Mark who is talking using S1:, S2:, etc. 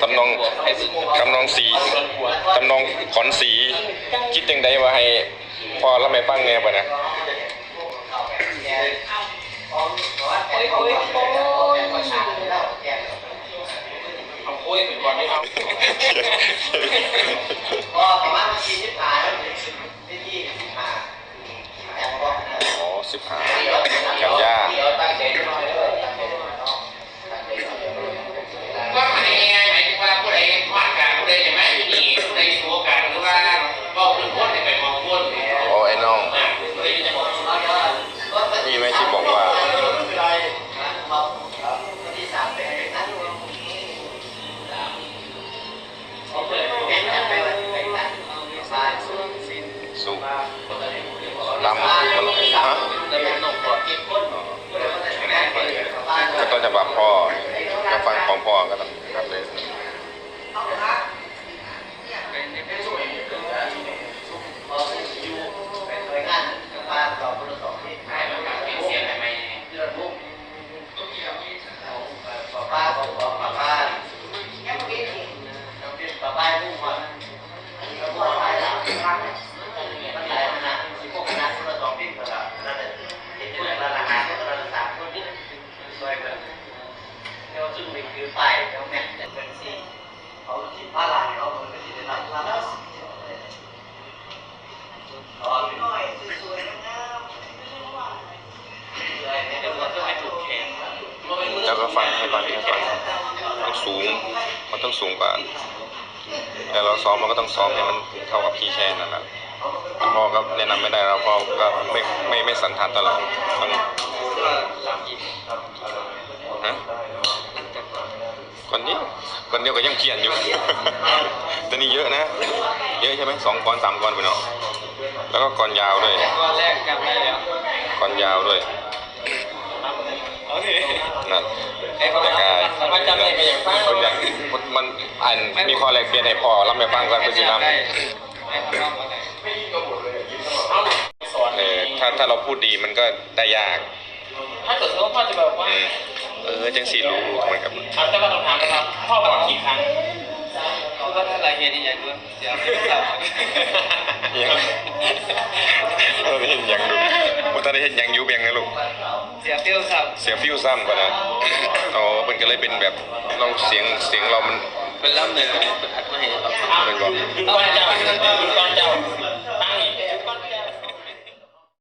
S1: ทำนองทำนองสีทำนองขอนสี คิดยังไงว่าให้พอแล้วไม่ฟังแน่ปะนะ
S2: โอ้ยโอ้ยโอ้ย
S3: เอาคุยเป็นก่อนไม่เอา
S4: ก็ประมาณสี่สิบห้าแล้วที่ที่สิบห้า
S1: อ๋อสิบห้า ลำมันฮะ
S4: แล้วเป็นนกก่อนกินคนบ้าน
S1: ก็ต้นฉบับพ่อก็ฟังของพ่อก็ต้อง
S4: นี่คือไปแล้วแม่เป็นสีเขาที่ป้าหลังเขาเป็นที่ได้รับรับอ๋อหน่อยสวยๆงามเลยเนี่ยเดี๋ยวเราจะให้ถูกเอง
S1: แล้วก็ฟังให้ฟังที่แข็งต้องสูงมันต้องสูงกว่าแต่เราซ้อมเราก็ต้องซ้อมให้มันเท่ากับพี่แค่นั่นแหละพ่อก็แนะนำไม่ได้เราพ่อก็ไม่ไม่ไม่สันทัดตลอดต้องฮะ คนเดียวคนเดียวก็ยังเขียนอยู่แต่นี่เยอะนะ เยอะใช่ไหมสองกรสามกรไปเนาะแล้วก็กรยาวด้วย
S2: ก้อนแรกจำได้แล้ว
S1: กรยาวด้วย
S2: โอเค
S1: นั่น
S2: ไอ้คน
S1: แต่กาย
S2: สามารถจำได้ไปอย่างฟัง
S1: คนอยากมันมันอันมีข้อแลกเปลี่ยนให้พ่อรับไม่ฟังก่อนไปสิรับ
S2: ได้ไอ้คนนอกว่าไง
S3: ๆสอน
S1: เออถ้าถ้าเราพูดดีมันก็ได้ยาก
S2: ถ้าเกิดว่าพ่อจะแบบว่า
S1: อืม เออจังสีรู้เหมือนกับ
S3: เอาแต่ว่าต้องถามนะครับพ่อบอกกี่ครั้ง
S2: คือว่าถ้าอะไรเฮียนี่อยากรู้เดี๋ยวเรา
S1: ยังเออเห็นยังดูว่าตอนนี้เห็นยังยุบยังนะลูก
S2: เสียฟิลครับ
S1: เสียงฟิวซ้ำกว่านะอ๋อมันก็เลยเป็นแบบเราเสียงเสียงเรามัน
S2: เป็นลำหนึ่งเป็นอัดมาให้ครับ
S3: เอาดูก่อนเจ้าดูก่อนเจ้า